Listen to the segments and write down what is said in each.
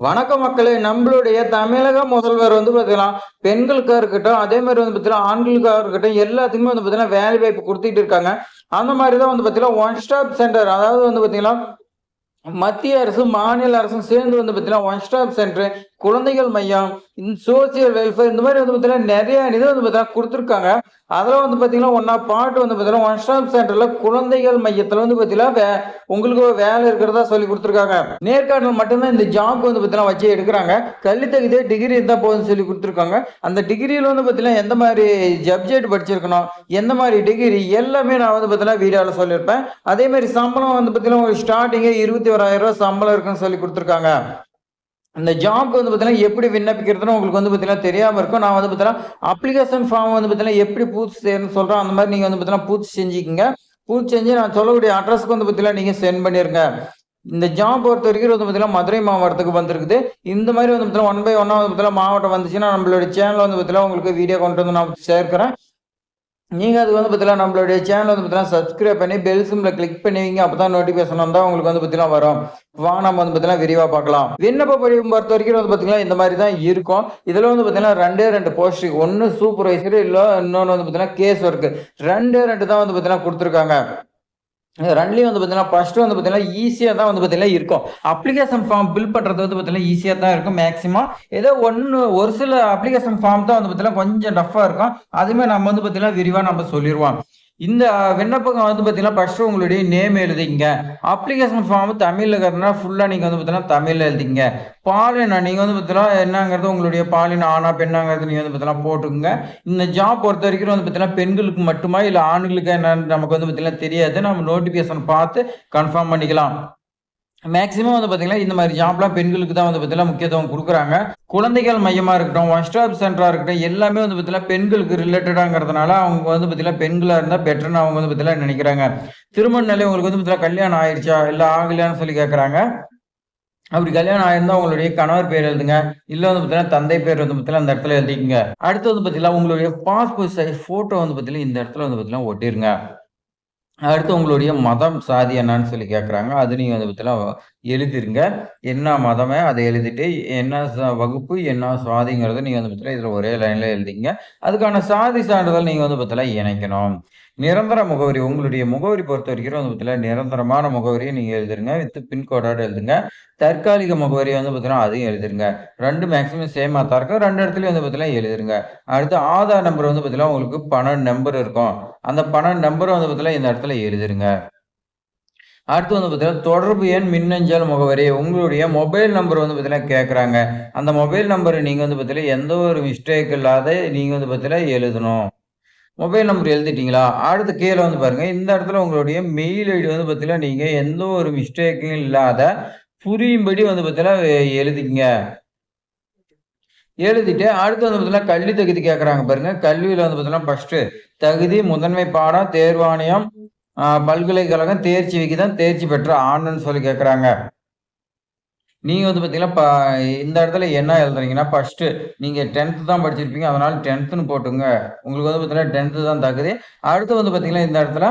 வணக்க மக்களே நம்மளுடைய தமிழக முதல்வர் வந்து பார்த்தீங்கன்னா பெண்களுக்காக இருக்கட்டும் அதே மாதிரி வந்து பார்த்தீங்கன்னா ஆண்களுக்காக இருக்கட்டும் எல்லாத்துக்குமே வந்து பார்த்தீங்கன்னா வேலை வாய்ப்பு கொடுத்துட்டு இருக்காங்க. அந்த மாதிரி தான் வந்து பார்த்தீங்கன்னா ஒன் ஸ்டாப் சென்டர் அதாவது வந்து பார்த்தீங்கன்னா மத்திய அரசும் மாநில அரசும் சேர்ந்து வந்து பார்த்தீங்கன்னா ஒன் ஸ்டாப் சென்டர் குழந்தைகள் மையம் சோசியல் வெல்ஃபேர் இந்த மாதிரி வந்து பார்த்தீங்கன்னா நிறைய இது வந்து பார்த்தீங்கன்னா கொடுத்துருக்காங்க. அதில் வந்து பார்த்தீங்கன்னா ஒன்றா பாட்டு வந்து பார்த்தீங்கன்னா ஒன் ஸ்டாப் சென்டரில் குழந்தைகள் மையத்தில் வந்து பார்த்தீங்கன்னா வே உங்களுக்கு வேலை இருக்கிறதா சொல்லி கொடுத்துருக்காங்க. நேர்காணல் மட்டும்தான் இந்த ஜாப் வந்து பார்த்தீங்கன்னா வச்சு எடுக்கிறாங்க. கல்வி தகுதியே டிகிரி இருந்தால் போதும்னு சொல்லி கொடுத்துருக்காங்க. அந்த டிகிரியில் வந்து பார்த்தீங்கன்னா எந்த மாதிரி சப்ஜெக்ட் படிச்சிருக்கணும் எந்த மாதிரி டிகிரி எல்லாமே நான் வந்து பார்த்தீங்கன்னா வீடியோவில் சொல்லியிருப்பேன். அதே மாதிரி சம்பளம் வந்து பார்த்தீங்கன்னா ஒரு ஸ்டார்டிங்கே இருபத்தி ஓராயிரம் ரூபா சம்பளம் இருக்குன்னு சொல்லி கொடுத்துருக்காங்க. அந்த ஜாப்க்கு வந்து பார்த்தீங்கன்னா எப்படி விண்ணப்பிக்கிறதுன்னு உங்களுக்கு வந்து பார்த்தீங்கன்னா தெரியாமல் இருக்கும் நான் வந்து பார்த்தீங்கன்னா அப்ளிகேஷன் ஃபார்ம் வந்து பார்த்தீங்கன்னா எப்படி பூர்த்தி செய்யணும்னு சொல்கிறேன் அந்த மாதிரி நீங்கள் வந்து பார்த்தீங்கன்னா பூர்த்தி செஞ்சுக்கிங்க பூர்த்தி செஞ்சு நான் சொல்லக்கூடிய அட்ரஸ்க்கு வந்து பார்த்தீங்கன்னா நீங்கள் சென்ட் பண்ணிருங்க இந்த ஜாப் பொறுத்த வரைக்கும் வந்து பார்த்தீங்கன்னா மதுரை மாவட்டத்துக்கு வந்திருக்குது இந்த மாதிரி வந்து பார்த்தீங்கன்னா ஒன் பை ஒன்னாக வந்து பார்த்தீங்கன்னா மாவட்டம் வந்துச்சுன்னா நம்மளுடைய சேனல் வந்து பார்த்தீங்கன்னா உங்களுக்கு வீடியோ கொண்டு வந்து நான் சேர்க்கிறேன் நீங்கள் அது வந்து பார்த்தீங்கன்னா நம்மளுடைய சேனல் வந்து பார்த்தீங்கன்னா சப்ஸ்கிரைப் பண்ணி பெல் சிம்பில் கிளிக் பண்ணுவீங்க அப்போ தான் நோட்டிஃபிகேஷன் வந்தால் உங்களுக்கு வந்து பார்த்தீங்கன்னா வரும். வா நம்ம வந்து பார்த்தீங்கன்னா விரிவாக பார்க்கலாம். விண்ணப்ப படிவம் பொறுத்த வரைக்கும் வந்து பார்த்தீங்கன்னா இந்த மாதிரி தான் இருக்கும். இதில் வந்து பார்த்தீங்கன்னா ரெண்டே ரெண்டு போஸ்ட் ஒன்று சூப்பர்வைசர் இல்லை இன்னொன்று வந்து பார்த்தீங்கன்னா கேஸ் ஒர்க்கு ரெண்டே ரெண்டு தான் வந்து பார்த்தீங்கன்னா கொடுத்துருக்காங்க. ரன்லேயும் வந்து பார்த்தீங்கன்னா ஃபர்ஸ்ட் வந்து பார்த்தீங்கன்னா ஈஸியாக தான் வந்து பார்த்தீங்கன்னா இருக்கும். அப்ளிகேஷன் ஃபார்ம் பில் பண்ணுறது வந்து பார்த்தீங்கன்னா ஈஸியாக தான் இருக்கும் மேக்ஸிமம் ஏதோ ஒன்று ஒரு சில அப்ளிகேஷன் ஃபார்ம் தான் வந்து பார்த்தீங்கன்னா கொஞ்சம் டஃப்பாக இருக்கும். அதுவுமே நம்ம வந்து பார்த்தீங்கன்னா விரிவாக நம்ம சொல்லிடுவோம். இந்த விண்ணப்பம் வந்து பார்த்தீங்கன்னா ஃபர்ஸ்ட் உங்களுடைய நேம் எழுதிங்க. அப்ளிகேஷன் ஃபார்ம் தமிழில் இருக்கிறதுனா ஃபுல்லாக நீங்கள் வந்து பார்த்தீங்கன்னா தமிழில் எழுதிங்க. பாலினா நீங்கள் வந்து பார்த்தீங்கன்னா என்னங்கிறது உங்களுடைய பாலின ஆனா பெண்ணாங்கிறது நீங்கள் வந்து பார்த்தீங்கன்னா போட்டுக்கோங்க. இந்த ஜாப் பொறுத்த வரைக்கும் வந்து பார்த்தீங்கன்னா பெண்களுக்கு மட்டுமா இல்லை ஆண்களுக்கு என்னன்னு நமக்கு வந்து பார்த்தீங்கன்னா தெரியாது. நம்ம நோட்டிஃபிகேஷன் பார்த்து கன்ஃபார்ம் பண்ணிக்கலாம். மேக்ஸிமம் வந்து பார்த்தீங்கன்னா இந்த மாதிரி ஜாப்லாம் பெண்களுக்கு தான் வந்து பார்த்தீங்கன்னா முக்கியத்துவம் கொடுக்குறாங்க குழந்தைகள் மையமாக இருக்கட்டும் ஒன் ஸ்டாப் சென்டராக இருக்கட்டும் எல்லாமே வந்து பார்த்தீங்கன்னா பெண்களுக்கு ரிலேட்டடாங்கிறதுனால அவங்க வந்து பார்த்தீங்கன்னா பெண்களாக இருந்தால் பெட்டர்னு அவங்க வந்து பார்த்தீங்கன்னா நினைக்கிறாங்க திருமண நிலை உங்களுக்கு வந்து பார்த்தீங்கன்னா கல்யாணம் ஆயிடுச்சா இல்லை ஆகலையான்னு சொல்லி கேட்குறாங்க அப்படி கல்யாணம் ஆயிருந்தா உங்களுடைய கணவர் பேர் எழுதுங்க இல்லை வந்து பார்த்தீங்கன்னா தந்தை பேர் வந்து பார்த்தீங்கன்னா அந்த இடத்துல எழுதிக்கங்க அடுத்து வந்து பார்த்தீங்கன்னா உங்களுடைய பாஸ்போர்ட் சைஸ் ஃபோட்டோ வந்து பார்த்தீங்கன்னா இந்த இடத்துல வந்து பார்த்தீங்கன்னா ஒட்டிருங்க அடுத்து உங்களுடைய மதம் சாதி என்னன்னு சொல்லி கேட்குறாங்க அது நீங்கள் அதை பற்றிலாம் எழுதிருங்க. என்ன மதமே அதை எழுதிட்டு என்ன வகுப்பு என்ன சாதிங்கிறத நீங்கள் வந்து பார்த்தீங்கன்னா இதில் ஒரே லைனில் எழுதிங்க. அதுக்கான சாதி சான்றிதழ் நீங்கள் வந்து பார்த்தீங்கன்னா இணைக்கணும். நிரந்தர முகவரி உங்களுடைய முகவரி பொறுத்த வரைக்கும் வந்து பார்த்தீங்கன்னா நிரந்தரமான முகவரியை நீங்கள் எழுதிருங்க. வித் பின்கோடோடு எழுதுங்க. தற்காலிக முகவரி வந்து பார்த்தீங்கன்னா அதையும் எழுதிருங்க. ரெண்டு மேக்ஸிமம் சேமாக தான் இருக்கும். ரெண்டு இடத்துலையும் வந்து பார்த்தீங்கன்னா எழுதிருங்க. அடுத்து ஆதார் நம்பர் வந்து பார்த்தீங்கன்னா உங்களுக்கு பணம் நம்பர் இருக்கும். அந்த பணம் நம்பர் வந்து பார்த்தீங்கன்னா இந்த இடத்துல எழுதிருங்க. அடுத்து வந்து பார்த்தீங்கன்னா தொடர்பு எண் மின்னஞ்சல் முகவரி. உங்களுடைய மொபைல் நம்பர் வந்து பார்த்தீங்கன்னா கேட்குறாங்க அந்த மொபைல் நம்பரை நீங்கள் வந்து பார்த்தீங்கன்னா எந்த ஒரு மிஸ்டேக் இல்லாத நீங்கள் வந்து பார்த்தீங்கன்னா எழுதணும். மொபைல் நம்பர் எழுதிட்டீங்களா? அடுத்து கீழே வந்து பாருங்க இந்த இடத்துல உங்களுடைய மெயில் ஐடி வந்து பார்த்தீங்கன்னா நீங்கள் எந்த ஒரு மிஸ்டேக்கும் இல்லாத புரியும்படி வந்து பார்த்தீங்கன்னா எழுதிங்க எழுதிட்டு அடுத்து வந்து பார்த்தீங்கன்னா கல்வி தகுதி கேட்குறாங்க பாருங்க. கல்வியில் வந்து பார்த்தீங்கன்னா ஃபஸ்ட்டு தகுதி முதன்மை பாடம் தேர்வாணையம் பல்கலைக்கழகம் தேர்ச்சி விகிதம் தேர்ச்சி பெற்ற ஆணுன்னு சொல்லி கேட்குறாங்க நீங்கள் வந்து பார்த்தீங்கன்னா ப இந்த இடத்துல என்ன எழுதுறீங்கன்னா ஃபர்ஸ்ட்டு நீங்கள் டென்த்து தான் படிச்சிருப்பீங்க அதனால் டென்த்துன்னு போட்டுங்க உங்களுக்கு வந்து பார்த்தீங்கன்னா டென்த்து தான் தகுதி. அடுத்து வந்து பார்த்தீங்கன்னா இந்த இடத்துல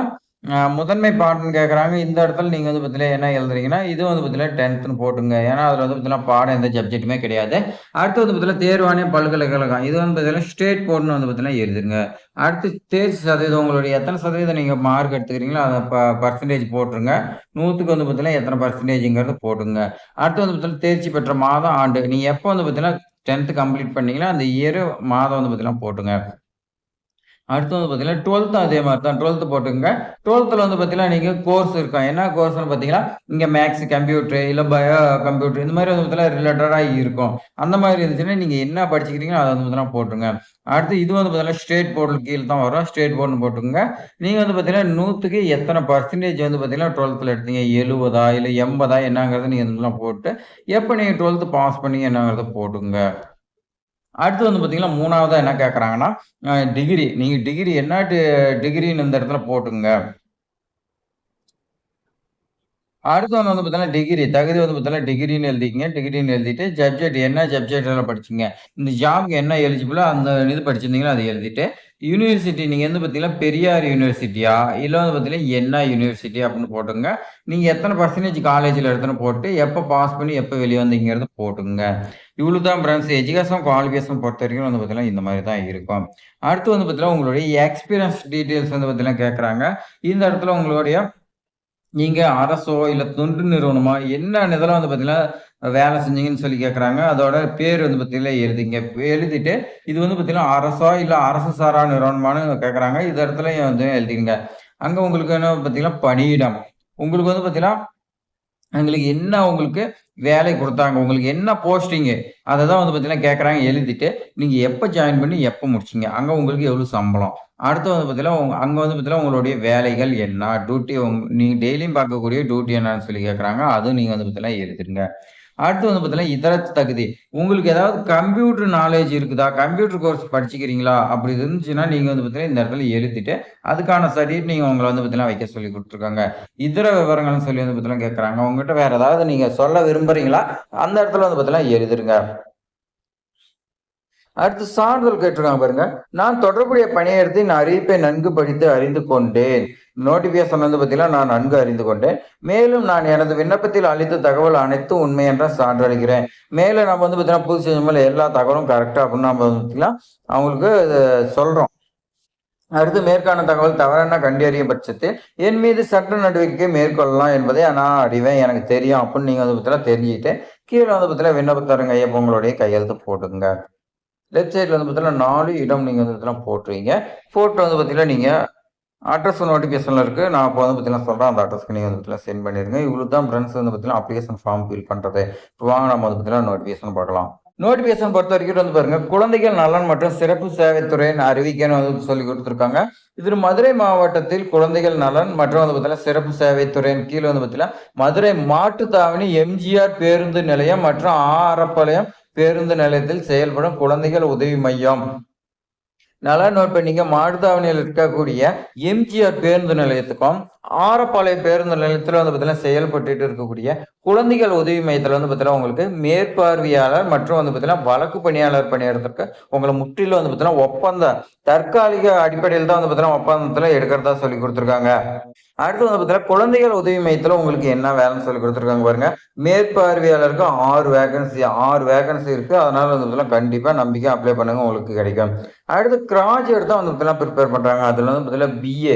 முதன்மை பாடம்னு கேட்குறாங்க இந்த இடத்துல நீங்கள் வந்து பார்த்தீங்கன்னா என்ன எழுதுறீங்கன்னா இது வந்து பார்த்தீங்கன்னா டென்த்துன்னு போட்டுங்க ஏன்னா அதில் வந்து பார்த்தீங்கன்னா பாடம் எந்த சப்ஜெக்ட்டுமே கிடையாது அடுத்து வந்து பார்த்தீங்கன்னா தேர்வானே பல்கலைக்கழகம் இது வந்து பார்த்தீங்கன்னா ஸ்டேட் போர்டுன்னு வந்து பார்த்தீங்கன்னா எழுதுங்க அடுத்து தேர்ச்சி சதவீதம் உங்களுடைய எத்தனை சதவீதம் நீங்கள் மார்க் எடுத்துக்கிறீங்களோ அதை ப பர்சன்டேஜ் போட்டுருங்க நூற்றுக்கு வந்து பார்த்தீங்கன்னா எத்தனை பர்சன்டேஜுங்கிறது போட்டுங்க அடுத்து வந்து பார்த்தீங்கன்னா தேர்ச்சி பெற்ற மாதம் ஆண்டு நீங்கள் எப்போ வந்து பார்த்தீங்கன்னா டென்த்து கம்ப்ளீட் பண்ணீங்கன்னா அந்த இயர் மாதம் வந்து பார்த்தீங்கன்னா போட்டுங்க அடுத்து வந்து பார்த்தீங்கன்னா டுவெல்த்து அதே மாதிரி தான் டுவெல்த்து போட்டுங்க டுவெல்த்தில் வந்து பார்த்தீங்கன்னா நீங்கள் கோர்ஸ் இருக்கும் என்ன கோர்ஸ்னு பார்த்தீங்கன்னா இங்கே மேக்ஸ் கம்ப்யூட்டர் இல்லை பயோ கம்ப்யூட்டர் இந்த மாதிரி வந்து பார்த்தீங்கன்னா ரிலேட்டடாக இருக்கும். அந்த மாதிரி இருந்துச்சுன்னா நீங்கள் என்ன படிச்சுக்கிறீங்களோ அதை வந்து பார்த்தீங்கன்னா போட்டுருங்க. அடுத்து இது வந்து பார்த்தீங்கன்னா ஸ்டேட் போர்டு கீழே தான் வரும். ஸ்டேட் போர்டுன்னு போட்டுங்க நீங்கள் வந்து பார்த்தீங்கன்னா நூற்றுக்கு எத்தனை பர்சன்டேஜ் வந்து பார்த்தீங்கன்னா டுவெல்த்தில் எடுத்தீங்க? எழுபதா இல்லை எண்பதா? என்னங்கிறத நீங்கள் இதெல்லாம் போட்டு எப்போ நீங்கள் டுவெல்த்து பாஸ் பண்ணி என்னங்கிறத போட்டுங்க அடுத்து வந்து பார்த்தீங்கன்னா மூணாவதாக என்ன கேட்குறாங்கன்னா டிகிரி நீங்கள் டிகிரி என்ன டிகிரின்னு இந்த இடத்துல போட்டுங்க அடுத்து வந்து வந்து பார்த்தீங்கன்னா, டிகிரி தகுதி வந்து பார்த்தீங்கன்னா, டிகிரின்னு எழுதிங்க டிகிரின்னு எழுதிட்டு, சப்ஜெக்ட் என்ன சப்ஜெக்ட் எல்லாம் படிச்சிங்க. இந்த ஜாப்க்கு என்ன எலிஜிபிளோ அந்த இது படிச்சிருந்தீங்களோ அதை எழுதிட்டு, யூனிவர்சிட்டி நீங்கள் வந்து பார்த்தீங்கன்னா, பெரியார் யூனிவர்சிட்டியா? இல்லை வந்து பார்த்தீங்கன்னா, என்ன யூனிவர்சிட்டி அப்படின்னு போட்டுங்க. நீங்கள் எத்தனை பர்சன்டேஜ் காலேஜில் எடுத்துன்னு போட்டு, எப்போ பாஸ் பண்ணி எப்போ வெளியே வந்தீங்கிறது போட்டுங்க. இவ்வளோ தான் ஃப்ரெண்ட்ஸ். எஜுகேஷன் குவாலிஃபிகேஷன் பொறுத்தவரைக்கும் வந்து பார்த்தீங்கன்னா, இந்த மாதிரி தான் இருக்கும். அடுத்து வந்து பார்த்தீங்கன்னா, உங்களுடைய எக்ஸ்பீரியன்ஸ் டீட்டெயில்ஸ் வந்து பார்த்தீங்கன்னா கேட்குறாங்க இந்த இடத்துல உங்களுடைய நீங்க அரசோ, இல்ல தொண்டு நிறுவனமா, என்ன இதெல்லாம் வந்து பாத்தீங்கன்னா வேலை செஞ்சீங்கன்னு சொல்லி கேட்குறாங்க அதோட பேர் வந்து பார்த்தீங்கன்னா எழுதிங்க. எழுதிட்டு, இது வந்து பார்த்தீங்கன்னா, அரசோ இல்ல அரசு சாரா நிறுவனமான்னு கேட்கறாங்க. இது இடத்துல வந்து எழுதிங்க அங்க உங்களுக்கு என்ன பார்த்தீங்கன்னா, பணியிடம். உங்களுக்கு வந்து பார்த்தீங்கன்னா, எங்களுக்கு என்ன உங்களுக்கு வேலை கொடுத்தாங்க உங்களுக்கு என்ன போஸ்டிங்கு? அதை தான் வந்து பார்த்தீங்கன்னா கேட்குறாங்க எழுதிட்டு, நீங்கள் எப்போ ஜாயின் பண்ணி எப்போ முடிச்சீங்க? அங்கே உங்களுக்கு எவ்வளோ சம்பளம்? அடுத்து வந்து பார்த்தீங்கன்னா, உங்க அங்கே வந்து பார்த்தீங்கன்னா, உங்களுடைய வேலைகள் என்ன? டியூட்டி உங் நீங்கள் டெய்லியும் பார்க்கக்கூடிய டியூட்டி என்னன்னு சொல்லி கேட்குறாங்க அதுவும் நீங்கள் வந்து பார்த்தீங்கன்னா எழுதிருங்க. அடுத்து வந்து பார்த்தீங்கன்னா, இதர தகுதி. உங்களுக்கு ஏதாவது கம்ப்யூட்டர் நாலேஜ் இருக்குதா? கம்ப்யூட்டர் கோர்ஸ் படிச்சுக்கிறீங்களா? அப்படி இருந்துச்சுன்னா, நீங்க வந்து பார்த்தீங்கன்னா, இந்த இடத்துல எழுதிட்டு, அதுக்கான சர்டிஃபிகேட் நீங்க உங்களை வந்து பார்த்தீங்கன்னா வைக்க சொல்லி கொடுத்துருக்காங்க இதர விவரங்கள்னு சொல்லி வந்து பார்த்தீங்கன்னா கேட்கறாங்க. உங்ககிட்ட வேற ஏதாவது நீங்க சொல்ல விரும்புறீங்களா? அந்த இடத்துல வந்து பார்த்தீங்கன்னா எழுதிருங்க. அடுத்து சான்றிதழ் கேட்டிருக்காங்க பாருங்க. நான் தொடர்புடைய பணியிடத்தின் அறிவிப்பை நன்கு படித்து அறிந்து கொண்டேன். நோட்டிபிகேஷன் வந்து பார்த்தீங்கன்னா, நான் நன்கு அறிந்து கொண்டேன். மேலும் நான் எனது விண்ணப்பத்தில் அளித்த தகவல் அனைத்தும் உண்மை என்ற சான்றளிக்கிறேன். மேலும் நம்ம வந்து பார்த்தீங்கன்னா, புதுசு செஞ்ச எல்லா தகவலும் கரெக்டாக அப்படின்னு நம்ம வந்து பார்த்தீங்கன்னா, அவங்களுக்கு சொல்கிறோம் அடுத்து மேற்கான தகவல் தவறான கண்டறியும் பட்சத்தில், என் மீது சட்ட நடவடிக்கை மேற்கொள்ளலாம் என்பதை நான் அறிவேன். எனக்கு தெரியும் அப்படின்னு நீங்கள் வந்து பார்த்தீங்கன்னா தெரிஞ்சுக்கிட்டு, கீழே வந்து பார்த்தீங்கன்னா, விண்ணப்பதாரர் ஐயப்போ உங்களுடைய கையெழுத்து போட்டுங்க லெஃப்ட் சைடில் வந்து பார்த்தீங்கன்னா, நாலு இடம் நீங்கள் வந்து பார்த்தீங்கன்னா போட்டுருவீங்க. போட்டு வந்து பார்த்தீங்கன்னா, நீங்கள் அட்ரஸ் நோட்டிஃபிகேஷனில் இருக்குது நான் இப்போ வந்து பார்த்தீங்கன்னா சொல்கிறேன் அந்த அட்ரஸ்க்கு நீங்கள் வந்து பார்த்தீங்கன்னா சென்ட் பண்ணிடுங்க இவ்வளோ தான் ஃப்ரெண்ட்ஸ் வந்து பார்த்தீங்கன்னா, அப்ளிகேஷன் ஃபார்ம் ஃபில் பண்ணுறது இப்போ வாங்க நம்ம வந்து பார்த்தீங்கன்னா நோட்டிஃபிகேஷன் பார்க்கலாம். நோட்டிஃபிகேஷன் பொறுத்த வரைக்கும் வந்து பாருங்க, குழந்தைகள் நலன் மற்றும் சிறப்பு சேவைத்துறையின் அறிவிக்கைன்னு வந்து சொல்லி கொடுத்துருக்காங்க இதில் மதுரை மாவட்டத்தில் குழந்தைகள் நலன் மற்றும் வந்து பார்த்தீங்கன்னா, சிறப்பு சேவைத்துறையின் கீழே வந்து பார்த்தீங்கன்னா, மதுரை மாட்டுத்தாவணி எம்ஜிஆர் பேருந்து நிலையம் மற்றும் ஆரப்பாளையம் பேருந்து நிலையத்தில் செயல்படும் குழந்தைகள் உதவி மையம். நல்லா நோட் பண்ணிக்க மாடுதாவணியில் இருக்கக்கூடிய எம்ஜிஆர் பேருந்து நிலையத்துக்கும், ஆரப்பாளையம் பேருந்து நிலையத்தில் வந்து பார்த்தீங்கன்னா, செயல்பட்டுட்டு இருக்கக்கூடிய குழந்தைகள் உதவி மையத்தில் வந்து பார்த்தீங்கன்னா, உங்களுக்கு மேற்பார்வையாளர் மற்றும் வந்து பார்த்தீங்கன்னா, வழக்கு பணியாளர் பணியிடத்திற்கு உங்களை முற்றிலும் வந்து பார்த்தீங்கன்னா, ஒப்பந்த தற்காலிக அடிப்படையில் தான் வந்து பார்த்தீங்கன்னா, ஒப்பந்தத்தில் எடுக்கிறதா சொல்லி கொடுத்துருக்காங்க. அடுத்து வந்து பார்த்தீங்கன்னா, குழந்தைகள் உதவி மையத்தில் உங்களுக்கு என்ன வேலைன்னு சொல்லி கொடுத்துருக்காங்க பாருங்க. மேற்பார்வையாளருக்கு ஆறு வேகன்சி ஆறு வேகன்சி இருக்கு. அதனால வந்து பார்த்தீங்கன்னா, கண்டிப்பாக நம்பிக்கை அப்ளை பண்ணுங்க. உங்களுக்கு கிடைக்கும். அடுத்து கிராஜுவேட் தான் வந்து பார்த்தீங்கன்னா, ப்ரிப்பேர் பண்ணுறாங்க அதில் வந்து பார்த்தீங்கன்னா, பிஏ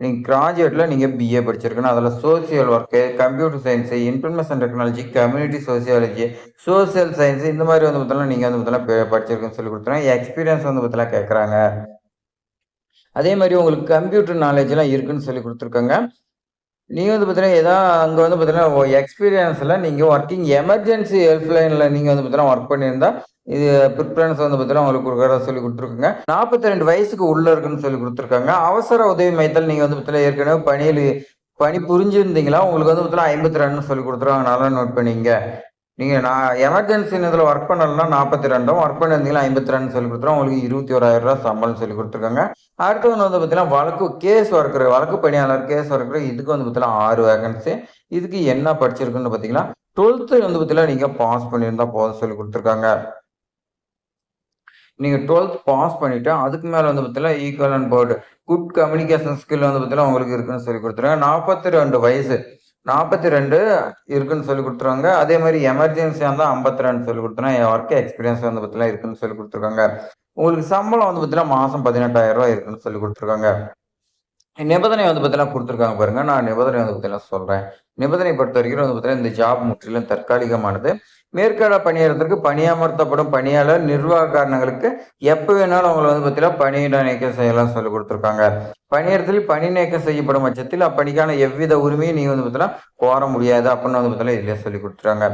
நீங்கள் கிராஜுவேட்டில் நீங்கள் பிஏ படிச்சிருக்கணும். அதில் social work, computer science information technology, community sociology, social science இந்த மாதிரி வந்து பார்த்தீங்கன்னா, நீங்கள் வந்து பார்த்தீங்கன்னா படிச்சிருக்குன்னு சொல்லி கொடுத்துருங்க எக்ஸ்பீரியன்ஸ் வந்து பார்த்தீங்கன்னா கேட்குறாங்க அதே மாதிரி உங்களுக்கு கம்ப்யூட்டர் நாலேட்ஜ்லாம் இருக்குன்னு சொல்லி கொடுத்துருக்கோங்க நீங்க வந்து பார்த்தீங்கன்னா, ஏதாவது அங்க வந்து பார்த்தீங்கன்னா, எக்ஸ்பீரியன்ஸ்ல நீங்க ஒர்க்கிங் எமர்ஜென்சி ஹெல்ப்லைன்ல நீங்க வந்து பார்த்தீங்கன்னா, ஒர்க் பண்ணியிருந்தா, இது ப்ரிப்ரன்ஸ் வந்து பார்த்தீங்கன்னா, உங்களுக்கு கொடுக்குறதா சொல்லி குடுத்துருக்காங்க. 42 வயசுக்கு உள்ள இருக்குன்னு சொல்லி கொடுத்துருக்காங்க அவசர உதவி மையத்தில் நீங்கள் வந்து பார்த்தீங்கன்னா, ஏற்கனவே பணியில் பணி புரிஞ்சிருந்தீங்களா? உங்களுக்கு வந்து பார்த்தீங்கன்னா, 52ன்னு சொல்லி கொடுத்துருவாங்க நல்லா நோட் பண்ணிங்க நீங்கள் நான் எமர்ஜென்சின்னு இதில் ஒர்க் பண்ணலாம் நாற்பத்தி ரெண்டும் ஒர்க் பண்ணியிருந்தீங்களா ஐம்பத்தி ரெண்டு சொல்லி கொடுத்துருவோம். உங்களுக்கு இருபத்தி ஓராயிரம் ரூபா சம்பளம் சொல்லி கொடுத்துருக்காங்க. அடுத்து ஒன்று வந்து பார்த்தீங்கன்னா, வழக்கு கேஸ் ஒர்க்கர் வழக்கு பணியாளர், கேஸ் ஒர்க்கர் இதுக்கு வந்து பார்த்தீங்கன்னா ஆறு வேகன்சி இதுக்கு என்ன படிச்சிருக்குன்னு பார்த்தீங்கன்னா, 12த் வந்து பார்த்தீங்கன்னா, நீங்கள் பாஸ் பண்ணியிருந்தா போதும் சொல்லி கொடுத்துருக்காங்க. நீங்கள் டுவெல்த் பாஸ் பண்ணிவிட்டு அதுக்கு மேலே வந்து பார்த்தீங்கன்னா, equivalent board good communication skill வந்து பார்த்தீங்கன்னா, உங்களுக்கு இருக்குன்னு சொல்லி கொடுத்துருங்க நாற்பத்தி ரெண்டு வயசு. 42 இருக்குன்னு சொல்லி கொடுத்துருவாங்க அதே மாதிரி எமர்ஜென்சியாக இருந்தால் ஐம்பத்தி ரெண்டு சொல்லி குடுத்துருக்காங்க. ஒர்க் எக்ஸ்பீரியன்ஸ் வந்து பார்த்தீங்கன்னா, இருக்குன்னு சொல்லி கொடுத்துருக்காங்க உங்களுக்கு சம்பளம் வந்து பார்த்தீங்கன்னா, மாதம் பதினெட்டாயிரம் ரூபா இருக்குன்னு சொல்லி கொடுத்துருக்காங்க நிபந்தனை வந்து பார்த்தீங்கன்னா கொடுத்துருக்காங்க பாருங்க. நான் நிபந்தனை வந்து பார்த்தீங்கன்னா சொல்கிறேன் நிபந்தனை பொறுத்த வரைக்கும் வந்து பார்த்தீங்கன்னா, இந்த ஜாப் முற்றிலும் தற்காலிகமானது. மேற்கால பணியாளத்திற்கு பணியமர்த்தப்படும் பணியாளர் நிர்வாக காரணங்களுக்கு எப்ப வேணாலும் அவங்கள வந்து பார்த்தீங்கன்னா, பணியிட நீக்கம் செய்யலாம் சொல்லி கொடுத்துருக்காங்க பணியிடத்தில் பணி நீக்கம் செய்யப்படும் பட்சத்தில், அப்பணிக்கான எவ்வித உரிமையும் நீங்க வந்து பார்த்தீங்கன்னா, கோர முடியாது அப்படின்னு வந்து பார்த்தீங்கன்னா, இதுலயே சொல்லி கொடுத்துருக்காங்க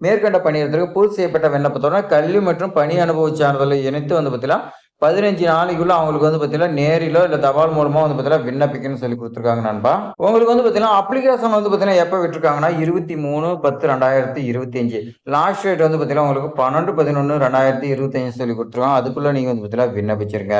மேற்கண்ட பணியிடத்திற்கு பூர்த்தி செய்யப்பட்ட விண்ணப்பத்தோட கல்வி மற்றும் பணி அனுபவ சான்றிதழை இணைத்து வந்து பார்த்தீங்கன்னா, 15 நாளைக்குள்ள அவங்களுக்கு வந்து பார்த்தீங்கன்னா, நேரிலோ இல்ல தபால் மூலமா வந்து பார்த்தீங்கன்னா, விண்ணப்பிக்கணும்னு சொல்லி கொடுத்துருக்காங்க நண்பா. உங்களுக்கு வந்து பார்த்தீங்கன்னா, அப்ளிகேஷன் வந்து பார்த்தீங்கன்னா, எப்ப விட்டுருக்காங்கன்னா, 23/10/2025 லாஸ்ட் டேட் வந்து பார்த்தீங்கன்னா, உங்களுக்கு 12/11/2025 சொல்லி கொடுத்துருக்காங்க அதுக்குள்ள நீங்க வந்து பார்த்தீங்கன்னா, விண்ணப்பிச்சிருங்க.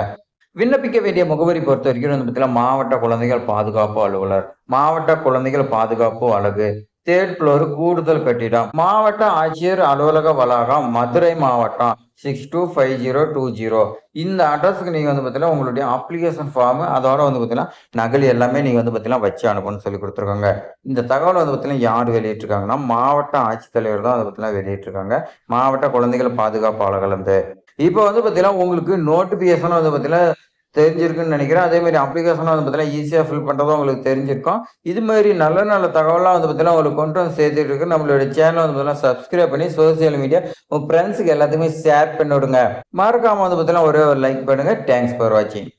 விண்ணப்பிக்க வேண்டிய முகவரி பொறுத்த வரைக்கும் வந்து பார்த்தீங்கன்னா, மாவட்ட குழந்தைகள் பாதுகாப்பு அலுவலர், மாவட்ட குழந்தைகள் பாதுகாப்பு அழகு தேர்ட் ஃப்ளோர் கூடுதல் கட்டிடம். மாவட்ட ஆட்சியர் அலுவலக வளாகம் மதுரை மாவட்டம் six two five zero two zero இந்த அட்ரஸுக்கு நீங்கள் வந்து பார்த்தீங்கன்னா உங்களுடைய அப்ளிகேஷன் ஃபார்ம் அதோட வந்து பார்த்தீங்கன்னா நகல் எல்லாமே நீங்கள் வந்து பார்த்தீங்கன்னா வச்சு அனுப்பணும்னு சொல்லி கொடுத்துருக்காங்க. இந்த தகவல் வந்து பார்த்தீங்கன்னா யார் வெளியிட்டிருக்காங்கன்னா மாவட்ட ஆட்சித்தலைவர் தான் வந்து பார்த்தீங்கன்னா வெளியிட்டிருக்காங்க. மாவட்ட குழந்தைகள் பாதுகாப்பாளர்கள் வந்து. இப்போ வந்து பார்த்தீங்கன்னா உங்களுக்கு நோட்டிஃபிகேஷன் வந்து பார்த்தீங்கன்னா தெரிஞ்சிருக்குன்னு நினைக்கிறேன். அதே மாதிரி அப்ளிகேஷன் வந்து பார்த்தீங்கன்னா ஈஸியாக ஃபில் பண்ணுறதும் உங்களுக்கு தெரிஞ்சிருக்கும். இது மாதிரி நல்ல நல்ல தகவலாம் வந்து பார்த்தீங்கன்னா உங்களுக்கு கொண்டு வந்து சேர்த்துட்டு இருக்கு. நம்மளோட சேனல் வந்து பார்த்தீங்கன்னா சப்ஸ்கிரைப் பண்ணி சோசியல் மீடியா உங்கள் ஃப்ரெண்ட்ஸுக்கு எல்லாத்துக்குமே ஷேர் பண்ணி விடுங்க மறக்காம வந்து பார்த்தீங்கன்னா ஒரே ஒரு லைக் பண்ணுங்க. தேங்க்ஸ் ஃபார் வாட்சிங்